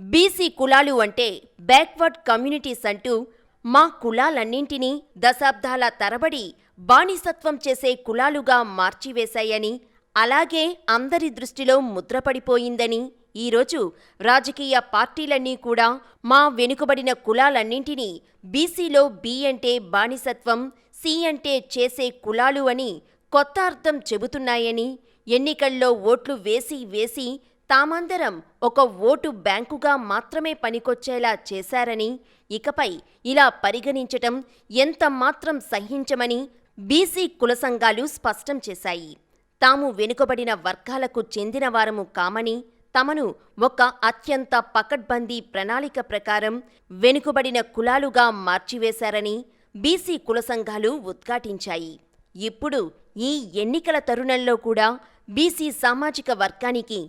BC కులాలు అంటే backward communities అంటూ మా కులాలన్నింటినీ దశాబ్దాల తరబడి బానిసత్వం చేసే కులాలుగా మార్చివేశాయని అలాగే అందరి దృష్టిలో ముద్రపడిపోయిందని ఈరోజు రాజకీయ పార్టీలన్నీ కూడా మా వెనుకబడిన కులాలన్నింటినీ బీసీలో బి అంటే బానిసత్వం సి అంటే చేసే కులాలు అని కొత్త అర్థం చెబుతున్నాయని ఎన్నికల్లో ఓట్లు వేసి వేసి తామందరం ఒక ఓటు బ్యాంకుగా మాత్రమే పనికొచ్చేలా చేశారని ఇకపై ఇలా పరిగణించటం ఎంత మాత్రం సహించమని బీసీ కుల సంఘాలు స్పష్టం చేశాయి. తాము వెనుకబడిన వర్గాలకు చెందినవారము కామని తమను ఒక అత్యంత పకడ్బందీ ప్రణాళిక ప్రకారం వెనుకబడిన కులాలుగా మార్చివేశారని బీసీ కుల సంఘాలు ఉద్ఘాటించాయి. ఇప్పుడు ఈ ఎన్నికల తరుణంలో కూడా బీసీ సామాజిక వర్గానికి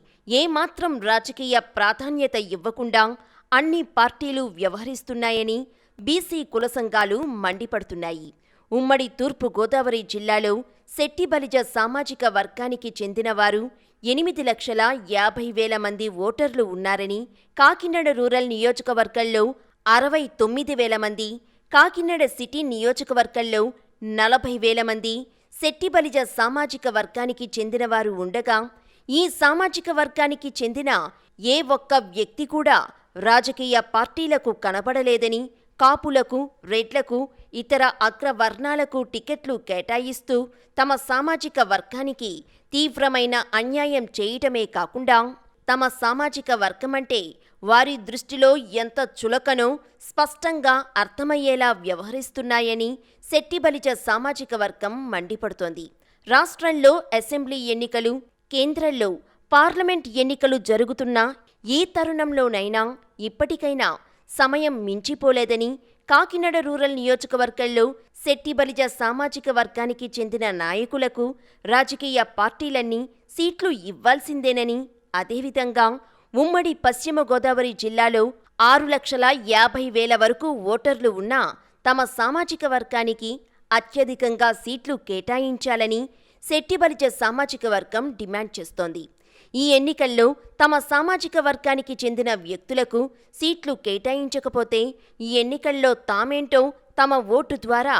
ఏమాత్రం రాజకీయ ప్రాధాన్యత ఇవ్వకుండా అన్ని పార్టీలు వ్యవహరిస్తున్నాయని బీసీ కుల సంఘాలు మండిపడుతున్నాయి. ఉమ్మడి తూర్పు గోదావరి జిల్లాలో శెట్టిబలిజ సామాజిక వర్గానికి చెందినవారు ఎనిమిది లక్షల యాభై వేల మంది ఓటర్లు ఉన్నారని కాకినాడ రూరల్ నియోజకవర్గంలో అరవై తొమ్మిది వేల మంది కాకినాడ సిటీ నియోజకవర్గంలో నలభై వేల మంది శెట్టిబలిజ సామాజిక వర్గానికి చెందినవారు ఉండగా ఈ సామాజిక వర్గానికి చెందిన ఏ ఒక్క వ్యక్తి కూడా రాజకీయ పార్టీలకు కనబడలేదని కాపులకు రెడ్లకు ఇతర అగ్రవర్ణాలకు టికెట్లు కేటాయిస్తూ తమ సామాజిక వర్గానికి తీవ్రమైన అన్యాయం చేయటమే కాకుండా తమ సామాజిక వర్గమంటే వారి దృష్టిలో ఎంత చులకనో స్పష్టంగా అర్థమయ్యేలా వ్యవహరిస్తున్నాయని శెట్టిబలిజ సామాజిక వర్గం మండిపడుతోంది. రాష్ట్రంలో అసెంబ్లీ ఎన్నికలు కేంద్రంలో పార్లమెంట్ ఎన్నికలు జరుగుతున్న ఏ తరుణంలోనైనా ఇప్పటికైనా సమయం మించిపోలేదని కాకినాడ రూరల్ నియోజకవర్గంలో శెట్టిబలిజ సామాజిక వర్గానికి చెందిన నాయకులకు రాజకీయ పార్టీలన్నీ సీట్లు ఇవ్వాల్సిందేనని అదేవిధంగా ఉమ్మడి పశ్చిమ గోదావరి జిల్లాలో ఆరు లక్షల యాభై వేల వరకు ఓటర్లు ఉన్నా తమ సామాజిక వర్గానికి అత్యధికంగా సీట్లు కేటాయించాలని శెట్టిబలిజ సామాజిక వర్గం డిమాండ్ చేస్తోంది. ఈ ఎన్నికల్లో తమ సామాజిక వర్గానికి చెందిన వ్యక్తులకు సీట్లు కేటాయించకపోతే ఈ ఎన్నికల్లో తామేంటో తమ ఓటు ద్వారా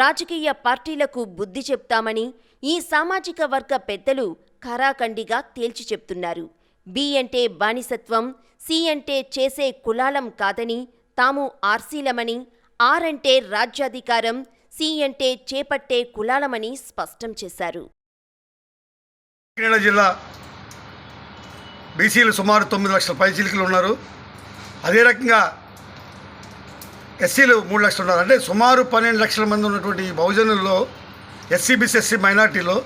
రాజకీయ పార్టీలకు బుద్ధి చెప్తామని ఈ సామాజిక వర్గ పెద్దలు ఖరాఖండిగా తేల్చి చెప్తున్నారు. బి అంటే బానిసత్వం సి అంటే చేసే కులాలం కాదని తాము ఆర్సీలమని ఆర్ అంటే రాజ్యాధికారం సి అంటే చేపట్టే కులాలమని స్పష్టం చేశారు. జిల్లా బీసీలు సుమారు తొమ్మిది లక్షల పైచీలికలు ఉన్నారు. అదే రకంగా ఎస్సీలు మూడు లక్షలు ఉన్నారు. అంటే సుమారు పన్నెండు లక్షల మంది ఉన్నటువంటి ఈ బహుజనుల్లో ఎస్సీ బీసీ ఎస్సీ మైనార్టీలో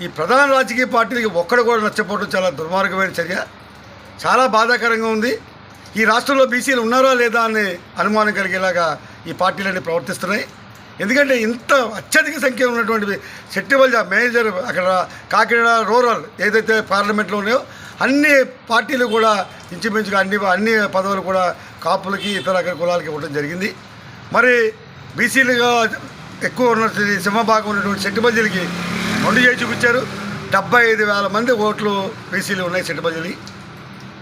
ఈ ప్రధాన రాజకీయ పార్టీలకి ఒక్కడు కూడా నచ్చపోవడం చాలా దుర్మార్గమైన చర్య. చాలా బాధాకరంగా ఉంది. ఈ రాష్ట్రంలో బీసీలు ఉన్నారా లేదా అనే అనుమానం కలిగేలాగా ఈ పార్టీలన్నీ ప్రవర్తిస్తున్నాయి. ఎందుకంటే ఇంత అత్యధిక సంఖ్యలో ఉన్నటువంటి శెట్టివల్జ మేనేజర్ అక్కడ కాకినాడ రూరల్ ఏదైతే పార్లమెంట్లో ఉన్నాయో అన్ని పార్టీలు కూడా ఇంచుమించుగా అన్ని అన్ని పదవులు కూడా కాపులకి ఇతర కులాలకి ఇవ్వడం జరిగింది. మరి బీసీలుగా ఎక్కువ ఉన్న సింహభాగం ఉన్నటువంటి శెట్టిబల్జీలకి రెండు చేసి చూపించారు. డెబ్బై ఐదు వేల మంది ఓట్లు బీసీలు ఉన్నాయి శెట్టిబల్జీలకి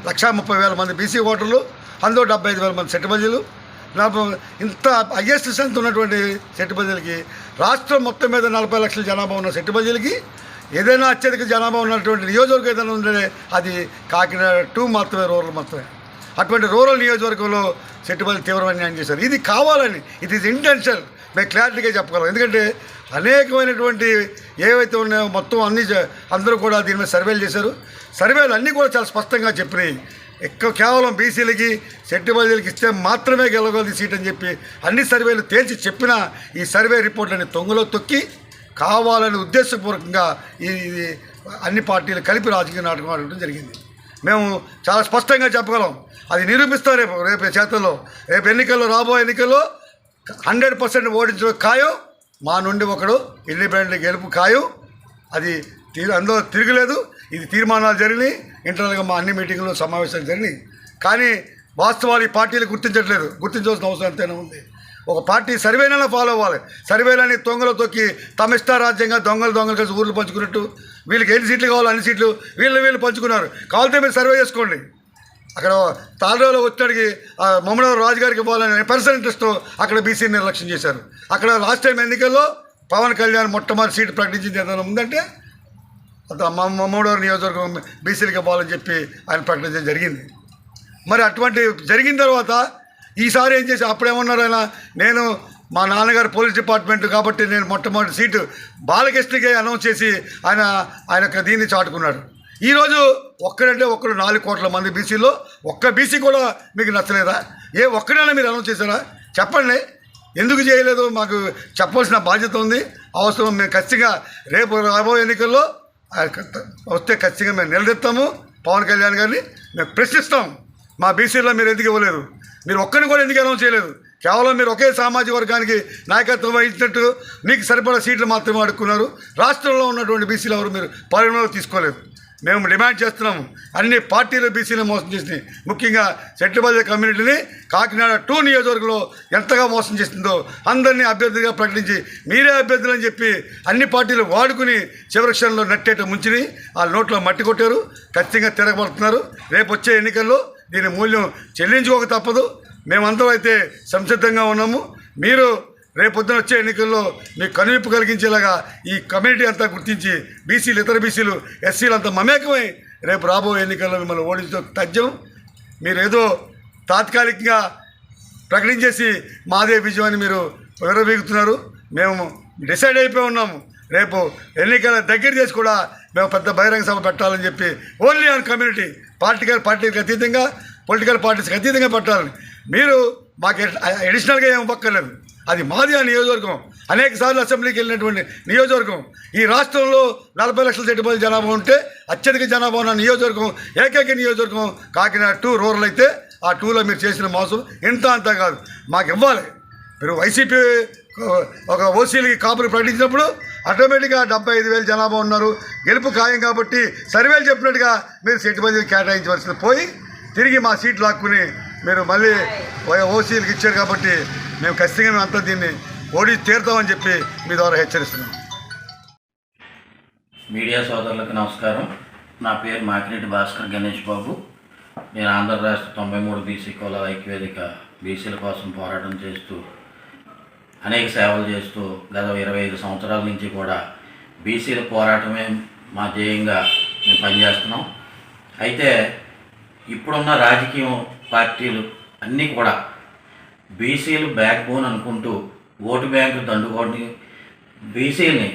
లక్షా ముప్పై వేల మంది బీసీ ఓటర్లు అందులో డెబ్బై ఐదు వేల మంది సెట్టుబజీలు ఇంత హయ్యెస్ట్ స్ట్రెంత్ ఉన్నటువంటి సెట్టుబజీలకి రాష్ట్రం మొత్తం మీద నలభై లక్షల జనాభా ఉన్న సెట్టుబజీలకి ఏదైనా అత్యధిక జనాభా ఉన్నటువంటి నియోజకవర్గం ఏదైనా ఉంటే అది కాకినాడ టూ మాత్రమే రూరల్ మాత్రమే. అటువంటి రూరల్ నియోజకవర్గంలో సెట్టుబడి తీవ్రమైన న్యాయం చేశారు. ఇది కావాలని ఇట్ ఈస్ ఇంటెన్షన్ మేము క్లారిటీగా చెప్పగలం. ఎందుకంటే అనేకమైనటువంటి ఏవైతే ఉన్నాయో మొత్తం అన్ని అందరూ కూడా దీని మీద సర్వేలు చేశారు. సర్వేలు అన్నీ కూడా చాలా స్పష్టంగా చెప్పినాయి. ఎక్కువ కేవలం బీసీలకి సెట్టిబల్జీలకి ఇస్తే మాత్రమే గెలవగలదు సీట్ అని చెప్పి అన్ని సర్వేలు తేల్చి చెప్పిన ఈ సర్వే రిపోర్ట్లని తొంగులో తొక్కి కావాలని ఉద్దేశపూర్వకంగా ఇది అన్ని పార్టీలు కలిపి రాజకీయ నాటకం ఆడటం జరిగింది. మేము చాలా స్పష్టంగా చెప్పగలం. అది నిరూపిస్తాం రేపు రేపు చేతుల్లో. రేపు ఎన్నికల్లో రాబోయే ఎన్నికల్లో హండ్రెడ్ పర్సెంట్ ఓడించడం ఖాయం మా నుండి ఒకడు ఇండిపెండెంట్ గెలుపు ఖాయం. అది తీ అందులో తిరగలేదు. ఇది తీర్మానాలు జరిగినాయి. ఇంటర్నల్గా మా అన్ని మీటింగ్లు సమావేశాలు జరిగినాయి. కానీ వాస్తవాలు ఈ పార్టీలు గుర్తించట్లేదు. గుర్తించవలసిన అవసరం ఎంతైనా ఉంది. ఒక పార్టీ సర్వేనైనా ఫాలో అవ్వాలి. సర్వేలని దొంగలు తొక్కి తమ ఇష్టారాజ్యంగా దొంగలు దొంగలు కలిసి ఊర్లు పంచుకున్నట్టు వీళ్ళకి ఎన్ని సీట్లు కావాలో అన్ని సీట్లు వీళ్ళు వీళ్ళు పంచుకున్నారు. కావాలంటే మీరు సర్వే చేసుకోండి. అక్కడ తాళలో వచ్చినడికి మమ్మడవ రాజు గారికి ఇవ్వాలని పర్సనల్ ఇంట్రెస్ట్ అక్కడ బీసీ నిర్లక్ష్యం చేశారు. అక్కడ లాస్ట్ టైం ఎన్నికల్లో పవన్ కళ్యాణ్ మొట్టమొదటి సీటు ప్రకటించింది ఏదైనా ఉందంటే అది మమ్మడవ నియోజకవర్గం బీసీలకి ఇవ్వాలని చెప్పి ఆయన ప్రకటించడం జరిగింది. మరి అటువంటి జరిగిన తర్వాత ఈసారి ఏం చేసి అప్పుడేమన్నారు ఆయన? నేను మా నాన్నగారు పోలీస్ డిపార్ట్మెంట్ కాబట్టి నేను మొట్టమొదటి సీటు బాలకృష్ణకే అనౌన్స్ చేసి ఆయన ఆయన యొక్క దీన్ని చాటుకున్నాడు. ఈరోజు ఒక్కడంటే ఒక్కడు నాలుగు కోట్ల మంది బీసీలో ఒక్క బీసీ కూడా మీకు నచ్చలేదా? ఏ ఒక్కడైనా మీరు అనౌన్స్ చేశారా? చెప్పండి. ఎందుకు చేయలేదు? మాకు చెప్పవలసిన బాధ్యత ఉంది. అవసరం మేము ఖచ్చితంగా రేపు రాబోయే ఎన్నికల్లో వస్తే ఖచ్చితంగా మేము నిలదీస్తాము. పవన్ కళ్యాణ్ గారిని మేము ప్రశ్నిస్తాం. మా బీసీలో మీరు ఎందుకు ఇవ్వలేదు మీరు ఒక్కరిని కూడా ఎందుకు అనౌన్స్ చేయలేదు? కేవలం మీరు ఒకే సామాజిక వర్గానికి నాయకత్వం వహించినట్టు మీకు సరిపడా సీట్లు మాత్రమే అడుక్కున్నారు. రాష్ట్రంలో ఉన్నటువంటి బీసీలు ఎవరు మీరు పరిగణలోకి తీసుకోలేదు. మేము డిమాండ్ చేస్తున్నాము. అన్ని పార్టీలు బీసీలు మోసం చేసినాయి. ముఖ్యంగా సెట్టిబల్లి కమ్యూనిటీని కాకినాడ టూ నియోజకవర్గంలో ఎంతగా మోసం చేస్తుందో అందరినీ అభ్యర్థిగా ప్రకటించి మీరే అభ్యర్థులు అని చెప్పి అన్ని పార్టీలు వాడుకుని చివరి క్షణంలో నట్టేట ముంచిని ఆ నోట్లో మట్టి కొట్టారు. ఖచ్చితంగా తిరగబడుతున్నారు. రేపు వచ్చే ఎన్నికల్లో దీని మూల్యం చెల్లించుకోక తప్పదు. మేమందరం అయితే సంసిద్ధంగా ఉన్నాము. మీరు రేపొద్దున వచ్చే ఎన్నికల్లో మీకు కనువిప్పు కలిగించేలాగా ఈ కమ్యూనిటీ అంతా గుర్తించి బీసీలు ఇతర బీసీలు ఎస్సీలు అంతా మమేకమై రేపు రాబోయే ఎన్నికల్లో మిమ్మల్ని ఓడించడం తథ్యం. మీరు ఏదో తాత్కాలికంగా ప్రకటించేసి మాదే విజయం అని మీరు విరవీగుతున్నారు మేము డిసైడ్ అయిపోయి ఉన్నాము రేపు ఎన్నికల దగ్గర చేసి కూడా మేము పెద్ద బహిరంగ సభ పెట్టాలని చెప్పి ఓన్లీ ఆన్ కమ్యూనిటీ పార్టికల్ పార్టీకి అతీతంగా పొలిటికల్ పార్టీస్కి అతీతంగా పెట్టాలని. మీరు మాకు అడిషనల్గా ఏం పక్కర్లేదు అది మాది ఆ నియోజకవర్గం. అనేక సార్లు అసెంబ్లీకి వెళ్ళినటువంటి నియోజకవర్గం. ఈ రాష్ట్రంలో నలభై లక్షల చెట్టుపల్లి జనాభా ఉంటే అత్యధిక జనాభా ఉన్న నియోజకవర్గం ఏకైక నియోజకవర్గం కాకినాడ టూ రూరల్ అయితే ఆ టూలో మీరు చేసిన మోసం ఇంత అంత కాదు. మాకు ఇవ్వాలి. మీరు వైసీపీ ఒక ఓసీలకి కాపులు ప్రకటించినప్పుడు ఆటోమేటిక్గా డెబ్బై ఐదు వేలు జనాభా ఉన్నారు. గెలుపు ఖాయం కాబట్టి సర్వేలు చెప్పినట్టుగా మీరు సెట్టుబడి కేటాయించవలసింది పోయి తిరిగి మా సీట్లు లాక్కుని మీరు మళ్ళీ ఓసీలకు ఇచ్చారు కాబట్టి మేము ఖచ్చితంగా మేము అంతా దీన్ని ఓడి తీరుతామని చెప్పి మీ ద్వారా హెచ్చరిస్తున్నాం. మీడియా సోదరులకు నమస్కారం. నా పేరు మాకిరెడ్డి భాస్కర్ గణేష్ బాబు. నేను ఆంధ్ర రాష్ట్ర తొంభై మూడు బీసీ కుల ఐక్యవేదిక బీసీల కోసం పోరాటం చేస్తూ అనేక సేవలు చేస్తూ గత ఇరవై ఐదు సంవత్సరాల నుంచి కూడా బీసీల పోరాటమే మా ధ్యేయంగా మేము పనిచేస్తున్నాం. అయితే ఇప్పుడున్న రాజకీయం పార్టీలు అన్నీ కూడా బీసీలు బ్యాక్ బోన్ అనుకుంటూ ఓటు బ్యాంకు దండుకోని బీసీని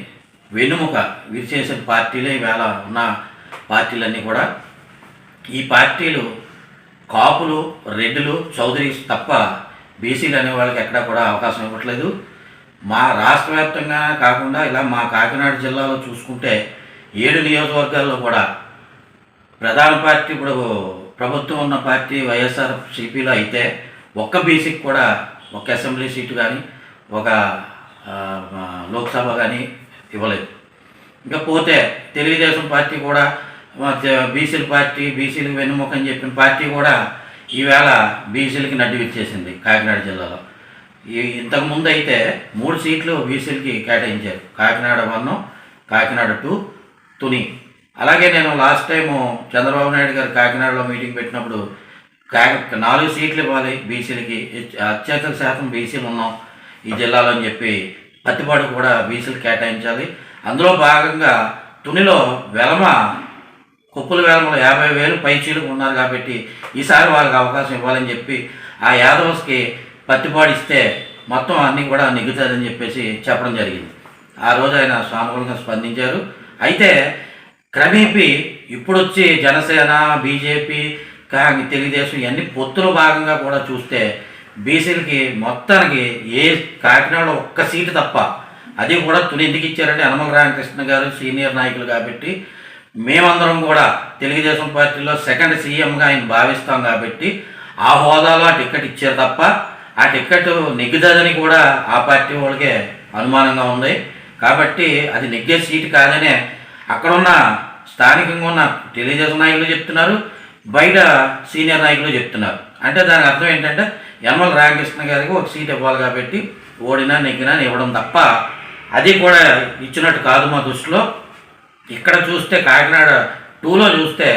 వెన్నుముక విరిచేసిన పార్టీలే వేళ ఉన్న పార్టీలన్నీ కూడా. ఈ పార్టీలు కాపులు రెడ్డులు చౌదరీస్ తప్ప బీసీలు అనే వాళ్ళకి ఎక్కడా కూడా అవకాశం ఇవ్వట్లేదు. మా రాష్ట్ర వ్యాప్తంగా కాకుండా ఇలా మా కాకినాడ జిల్లాలో చూసుకుంటే ఏడు నియోజకవర్గాల్లో కూడా ప్రధాన పార్టీ ఇప్పుడు ప్రభుత్వం ఉన్న పార్టీ వైఎస్ఆర్ సిపిలో అయితే ఒక్క బీసీకి కూడా ఒక అసెంబ్లీ సీటు కానీ ఒక లోక్సభ కానీ ఇవ్వలేదు. ఇంకా పోతే తెలుగుదేశం పార్టీ కూడా బీసీల పార్టీ బీసీలకు వెన్నుముక చెప్పిన పార్టీ కూడా ఈవేళ బీసీలకి నడ్డి ఇచ్చేసింది కాకినాడ జిల్లాలో. ఈ ఇంతకుముందు అయితే మూడు సీట్లు బీసీలకి కేటాయించారు. Kakinada one Kakinada two Tuni. అలాగే నేను లాస్ట్ టైము చంద్రబాబు నాయుడు గారు కాకినాడలో మీటింగ్ పెట్టినప్పుడు నాలుగు సీట్లు ఇవ్వాలి బీసీలకి. అత్యధిక శాతం బీసీలు ఉన్నాం ఈ జిల్లాలో అని చెప్పి పత్తిపాడు కూడా బీసీలు కేటాయించాలి. అందులో భాగంగా తునిలో వెలమ కుప్పుల వేలంలో యాభై వేలు పైచీలకు ఉన్నారు కాబట్టి ఈసారి వాళ్ళకి అవకాశం ఇవ్వాలని చెప్పి ఆ యాదవ్స్కి పత్తిపాడిస్తే మొత్తం అన్నీ కూడా నిగుతుందని చెప్పేసి చెప్పడం జరిగింది. ఆ రోజు ఆయన సానుకూలంగా స్పందించారు. అయితే క్రమేపీ ఇప్పుడు వచ్చి జనసేన బీజేపీ కానీ తెలుగుదేశం ఇవన్నీ పొత్తుల భాగంగా కూడా చూస్తే బీసీలకి మొత్తానికి ఏ కాకినాడ ఒక్క సీటు తప్ప అది కూడా తుని ఎందుకు ఇచ్చారంటే అనమల రామకృష్ణ గారు సీనియర్ నాయకులు కాబట్టి మేమందరం కూడా తెలుగుదేశం పార్టీలో సెకండ్ సీఎంగా ఆయన భావిస్తాం కాబట్టి ఆ హోదాలో ఆ టికెట్ ఇచ్చారు తప్ప ఆ టికెట్ నెగ్గుదని కూడా ఆ పార్టీ వాళ్ళకే అనుమానంగా ఉంది. కాబట్టి అది నెగ్గే సీటు కాదనే అక్కడున్న స్థానికంగా ఉన్న తెలుగుదేశం నాయకులు చెప్తున్నారు బయట సీనియర్ నాయకులు చెప్తున్నారు. అంటే దాని అర్థం ఏంటంటే యనమల రామకృష్ణ గారికి ఒక సీట్ ఇవ్వాలి కాబట్టి ఓడినా నెగ్గినా ఇవ్వడం తప్ప అది కూడా ఇచ్చినట్టు కాదు మా దృష్టిలో. ఇక్కడ చూస్తే కాకినాడ టూలో చూస్తే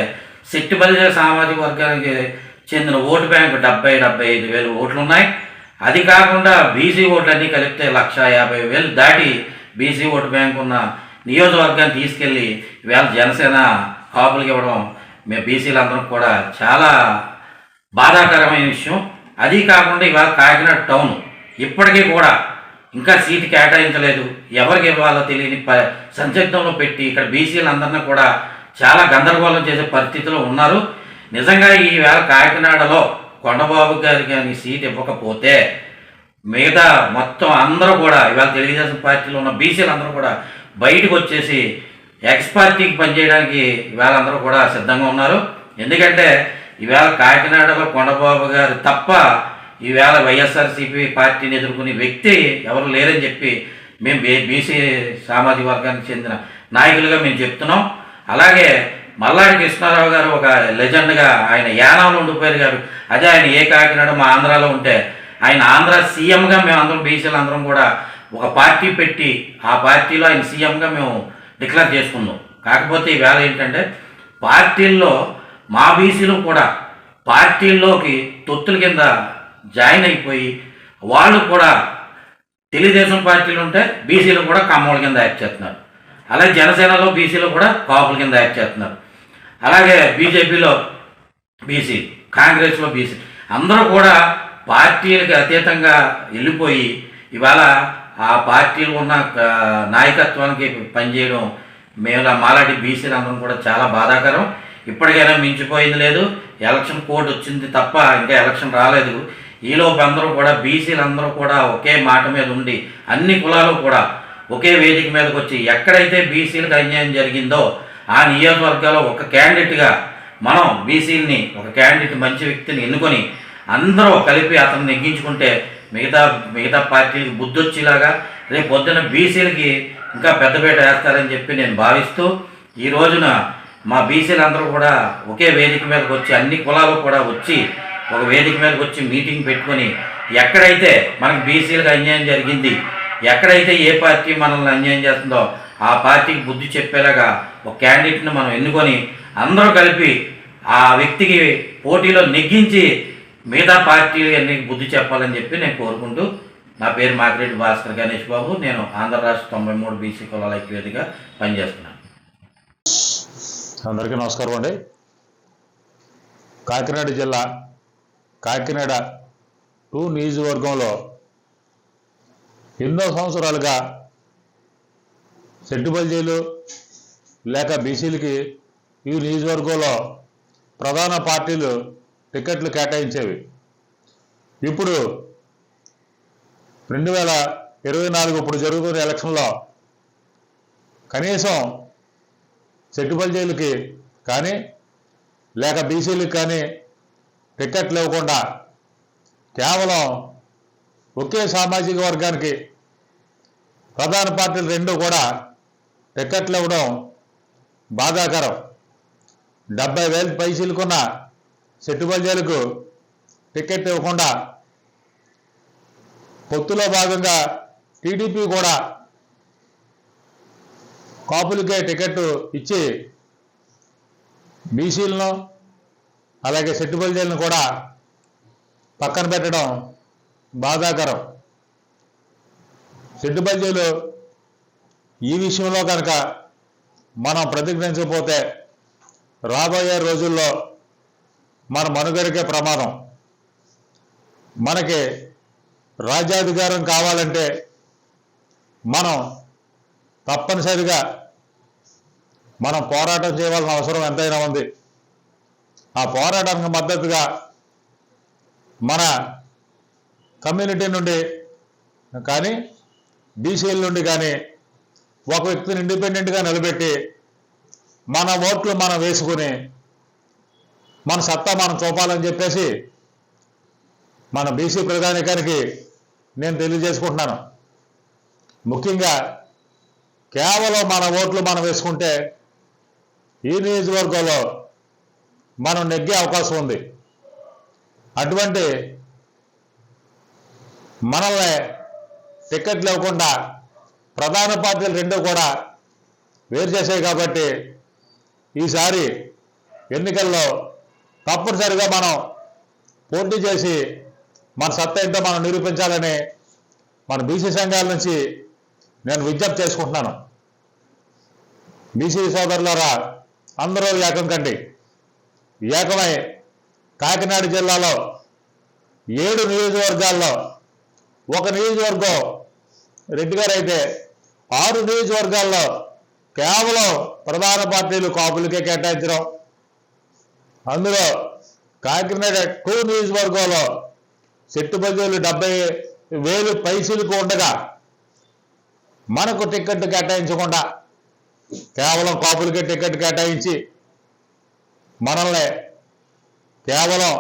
శెట్టిబలిజ సామాజిక వర్గానికి చెందిన ఓటు బ్యాంకు డెబ్బై డెబ్బై ఐదు వేలు ఓట్లు ఉన్నాయి అది కాకుండా బీసీ ఓట్లన్నీ కలిపితే లక్ష యాభై వేలు దాటి బీసీ ఓటు బ్యాంక్ ఉన్న నియోజకవర్గాన్ని తీసుకెళ్ళి ఇవాళ జనసేన కాపులకు ఇవ్వడం మేము బీసీలందరం కూడా చాలా బాధాకరమైన విషయం. అది కాకుండా ఇవాళ కాకినాడ టౌన్ ఇప్పటికీ కూడా ఇంకా సీటు కేటాయించలేదు. ఎవరికి ఇవ్వాలో తెలియని ప సందిగ్ధంలో పెట్టి ఇక్కడ బీసీలందరినీ కూడా చాలా గందరగోళం చేసే పరిస్థితిలో ఉన్నారు. నిజంగా ఈవేళ కాకినాడలో కొండబాబు గారికి కానీ సీట్ ఇవ్వకపోతే మిగతా మొత్తం అందరూ కూడా ఇవాళ తెలుగుదేశం పార్టీలో ఉన్న బీసీలు అందరూ కూడా బయటకు వచ్చేసి ఎక్స్ పార్టీకి పనిచేయడానికి ఇవాళ అందరూ కూడా సిద్ధంగా ఉన్నారు. ఎందుకంటే ఈవేళ కాకినాడలో కొండబాబు గారు తప్ప ఈవేళ వైఎస్ఆర్సీపీ పార్టీని ఎదుర్కొనే వ్యక్తి ఎవరు లేరని చెప్పి మేము బీ- బీసీ సామాజిక వర్గానికి చెందిన నాయకులుగా మేము చెప్తున్నాం. అలాగే మల్లాడి కృష్ణారావు గారు ఒక లెజెండ్గా ఆయన యానంలో ఉండిపోయారు గారు. అదే ఆయన ఏ కాకినాడ మా ఆంధ్రాలో ఉంటే ఆయన ఆంధ్ర సీఎంగా మేము అందరం బీసీలు అందరం కూడా ఒక పార్టీ పెట్టి ఆ పార్టీలో ఆయన సీఎంగా మేము డిక్లేర్ చేసుకున్నాం. కాకపోతే ఈవేళ ఏంటంటే పార్టీల్లో మా బీసీలు కూడా పార్టీల్లోకి తొత్తుల కింద జాయిన్ అయిపోయి వాళ్ళు కూడా తెలుగుదేశం పార్టీలు ఉంటే బీసీలు కూడా కమ్మోళ్ళ కింద యాక్ట్ చేస్తున్నారు. అలాగే జనసేనలో బీసీలు కూడా కాపుల కింద యాక్ట్ చేస్తున్నారు. అలాగే బీజేపీలో బీసీ కాంగ్రెస్లో బీసీ అందరూ కూడా పార్టీలకు అతీతంగా వెళ్ళిపోయి ఇవాళ ఆ పార్టీలు ఉన్న నాయకత్వానికి పనిచేయడం మేము మాలాంటి బీసీలు అందరం కూడా చాలా బాధాకరం. ఇప్పటికైనా మించిపోయింది లేదు. ఎలక్షన్ కోడ్ వచ్చింది తప్ప ఇంకా ఎలక్షన్ రాలేదు. ఈలోపు అందరూ కూడా బీసీలు అందరూ కూడా ఒకే మాట మీద ఉండి అన్ని కులాలు కూడా ఒకే వేదిక మీదకి వచ్చి ఎక్కడైతే బీసీలకు అన్యాయం జరిగిందో ఆ నియోజకవర్గాల్లో ఒక క్యాండిడేట్గా మనం బీసీలని ఒక క్యాండిడేట్ మంచి వ్యక్తిని ఎన్నుకొని అందరూ కలిపి అతను నెగ్గించుకుంటే మిగతా మిగతా పార్టీలకు బుద్ధి వచ్చేలాగా రేపు పొద్దున బీసీలకి ఇంకా పెద్దపేట వేస్తారని చెప్పి నేను భావిస్తూ ఈ రోజున మా బీసీలందరూ కూడా ఒకే వేదిక మీదకి వచ్చి అన్ని కులాలు కూడా వచ్చి ఒక వేదిక మీదకి వచ్చి మీటింగ్ పెట్టుకొని ఎక్కడైతే మనకు బీసీలకు అన్యాయం జరిగింది ఎక్కడైతే ఏ పార్టీ మనల్ని అన్యాయం చేస్తుందో ఆ పార్టీకి బుద్ధి చెప్పేలాగా ఒక క్యాండిడేట్ని మనం ఎన్నుకొని అందరూ కలిపి ఆ వ్యక్తికి పోటీలో నెగ్గించి మిగతా పార్టీలు అన్ని బుద్ధి చెప్పాలని చెప్పి నేను కోరుకుంటూ నా పేరు మాకిరెడ్డి భాస్కర్ గణేష్ బాబు. నేను ఆంధ్ర రాష్ట్ర తొంభై మూడు బీసీ కులాల ఐక్యవేదిగా పనిచేస్తున్నాను. అందరికీ నమస్కారం అండి. కాకినాడ జిల్లా కాకినాడ టూ నియోజకవర్గంలో ఎన్నో సంవత్సరాలుగా సెట్టుబల్జీలు లేక బీసీలకి ఈ నియోజకవర్గంలో ప్రధాన పార్టీలు టికెట్లు కేటాయించేవి. ఇప్పుడు రెండు వేల ఇరవై నాలుగు ఇప్పుడు జరుగుతున్న ఎలక్షన్లో కనీసం సెట్టుబల్జీలకి కానీ లేక బీసీలకు కానీ టికెట్లు ఇవ్వకుండా కేవలం ఒకే సామాజిక వర్గానికి ప్రధాన పార్టీలు రెండు కూడా టికెట్లు ఇవ్వడం బాధాకరం. డెబ్బై వేలు పైసలుకున్న సెట్టుబల్జీలకు టికెట్ ఇవ్వకుండా పొత్తులో భాగంగా టీడీపీ కూడా కాపులకే టికెట్ ఇచ్చి బీసీలను అలాగే సెట్టుబల్జీలను కూడా పక్కన పెట్టడం బాధాకరం. సెట్టుబల్జీలు ఈ విషయంలో కనుక మనం ప్రతిఘటించకపోతే రాబోయే రోజుల్లో మన మనుగడకే ప్రమాదం. మనకి రాజ్యాధికారం కావాలంటే మనం తప్పనిసరిగా మనం పోరాటం చేయవలసిన అవసరం ఎంతైనా ఉంది. ఆ పోరాటానికి మద్దతుగా మన కమ్యూనిటీ నుండి కానీ బీసీల నుండి కానీ ఒక వ్యక్తిని ఇండిపెండెంట్గా నిలబెట్టి మన ఓట్లు మనం వేసుకుని మన సత్తా మనం చూపాలని చెప్పేసి మన బీసీ ప్రధానికానికి నేను తెలియజేసుకుంటున్నాను. ముఖ్యంగా కేవలం మన ఓట్లు మనం వేసుకుంటే ఈ నియోజకవర్గంలో మనం నెగ్గే అవకాశం ఉంది. అటువంటి మనల్ని టికెట్ లేకుండా ప్రధాన పార్టీలు రెండు కూడా వేరు చేశాయి కాబట్టి ఈసారి ఎన్నికల్లో తప్పనిసరిగా మనం పోటీ చేసి మన సత్తా ఏంటో మనం నిరూపించాలని మన బీసీ సంఘాల నుంచి నేను విజ్ఞప్తి చేసుకుంటున్నాను. బీసీ సోదరులరా అందరూ ఏకం కండి. ఏకమై కాకినాడ జిల్లాలో ఏడు నియోజకవర్గాల్లో ఒక నియోజకవర్గం రెడ్డి గారు అయితే ఆరు నియోజకవర్గాల్లో కేవలం ప్రధాన పార్టీలు కాపులకే కేటాయించడం అందులో కాకినాడ టూ నియోజకవర్గంలో చెట్టు బదులు డెబ్బై వేలు పైసలకు ఉండగా మనకు టికెట్ కేటాయించకుండా కేవలం కాపులకే టికెట్ కేటాయించి మనల్ని కేవలం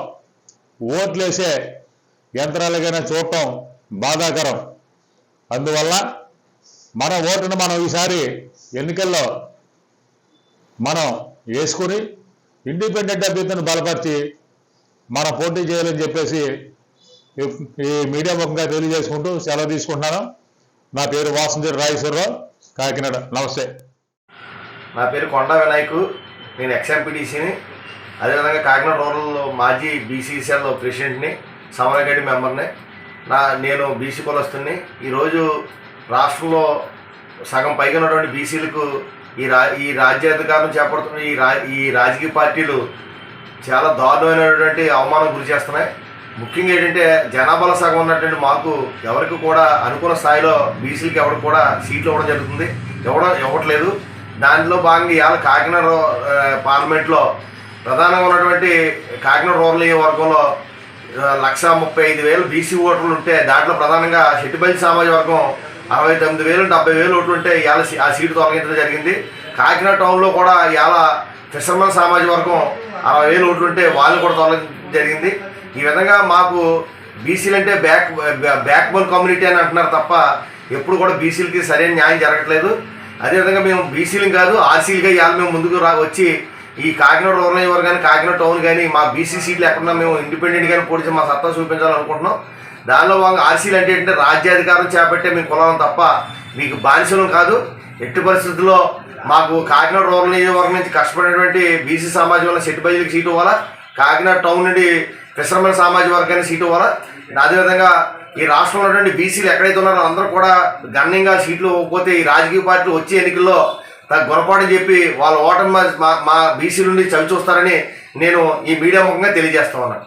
ఓట్లేసే యంత్రాలుగానే చూడటం బాధాకరం. అందువల్ల మన ఓటును మనం ఈసారి ఎన్నికల్లో మనం వేసుకుని ఇండిపెండెంట్ అభ్యర్థిని బలపరిచి మనం పోటీ చేయాలని చెప్పేసి ఈ- మీడియా ముఖంగా తెలియజేసుకుంటూ సెలవు తీసుకుంటున్నాను. నా పేరు వాసంతి రాజేశ్వరరావు కాకినాడ. నమస్తే. నా పేరు కొండ వినాయకు. నేను ఎక్స్ఎంపీడీసీని అదేవిధంగా కాకినాడ రూరల్ మాజీ బీసీసీఎల్ ప్రెసిడెంట్ని సమరగడ్డి మెంబర్ని నా నేను బీసీ కులస్తుని ఈరోజు రాష్ట్రంలో సగం పైగా ఉన్నటువంటి బీసీలకు ఈ రా ఈ రాజ్యాధికారం చేపడుతున్న ఈ రా ఈ రాజకీయ పార్టీలు చాలా దారుణమైనటువంటి అవమానం గురి చేస్తున్నాయి. ముఖ్యంగా ఏంటంటే జనాభాలో సగం ఉన్నటువంటి మాకు ఎవరికి కూడా అనుకూల స్థాయిలో బీసీలకి ఎవరికి కూడా సీట్లు ఇవ్వడం జరుగుతుంది. ఇవ్వడం ఇవ్వట్లేదు. దానిలో భాగంగా ఇవాళ కాకినాడ పార్లమెంట్లో ప్రధానంగా ఉన్నటువంటి కాకినాడ రూరల్ వర్గంలో లక్షా లక్ష ముప్పై ఐదు వేలు బీసీ ఓటర్లు ఉంటే దాంట్లో ప్రధానంగా షెట్టిబల్లి సామాజిక వర్గం అరవై తొమ్మిది వేలు డెబ్బై వేలు ఓట్లు ఉంటే ఇవాళ ఆ సీటు తొలగించడం జరిగింది. కాకినాడ టౌన్లో కూడా ఇవాళ ఫిషర్మన్ సామాజిక వర్గం అరవై వేలు ఓట్లు ఉంటే వాళ్ళు కూడా తొలగించడం జరిగింది. ఈ విధంగా మాకు బీసీలు అంటే బ్యాక్ బ్యాక్ బోన్ కమ్యూనిటీ అని అంటున్నారు తప్ప ఎప్పుడు కూడా బీసీలకి సరైన న్యాయం జరగట్లేదు. అదేవిధంగా మేము బీసీలు కాదు ఆర్సీలుగా ఇవాళ మేము ముందుకు రా వచ్చి ఈ కాకినాడ రూరల్ కానీ కాకినాడ టౌన్ కానీ మా బీసీ సీట్లు ఎక్కడున్నా మేము ఇండిపెండెంట్ కానీ పోటీ మా సత్తా చూపించాలనుకుంటున్నాం. దానిలో భాగంగా ఆర్సీలు అంటే ఏంటంటే రాజ్యాధికారం చేపట్టే మేము కులం తప్ప మీకు బానిసలం కాదు. ఎట్టి పరిస్థితుల్లో మాకు కాకినాడ రూరల్ నియోజకవర్గం నుంచి కష్టపడినటువంటి బీసీ సమాజం వల్ల సెట్ బయలుకి సీటు ఇవ్వాలా? కాకినాడ టౌన్ నుండి విశ్రమణ సామాజిక వర్గానికి సీటు ఇవ్వాలా? అదేవిధంగా ఈ రాష్ట్రంలో ఉన్నటువంటి బీసీలు ఎక్కడైతే ఉన్నారో అందరూ కూడా గణనీయంగా సీట్లు ఇవ్వకపోతే ఈ రాజకీయ పార్టీలు వచ్చే ఎన్నికల్లో తన గుణపాఠం చెప్పి వాళ్ళ ఓటమి మా మా బీసీ నుండి చవి చూస్తారని నేను ఈ మీడియా ముఖంగా తెలియజేస్తా ఉన్నాను.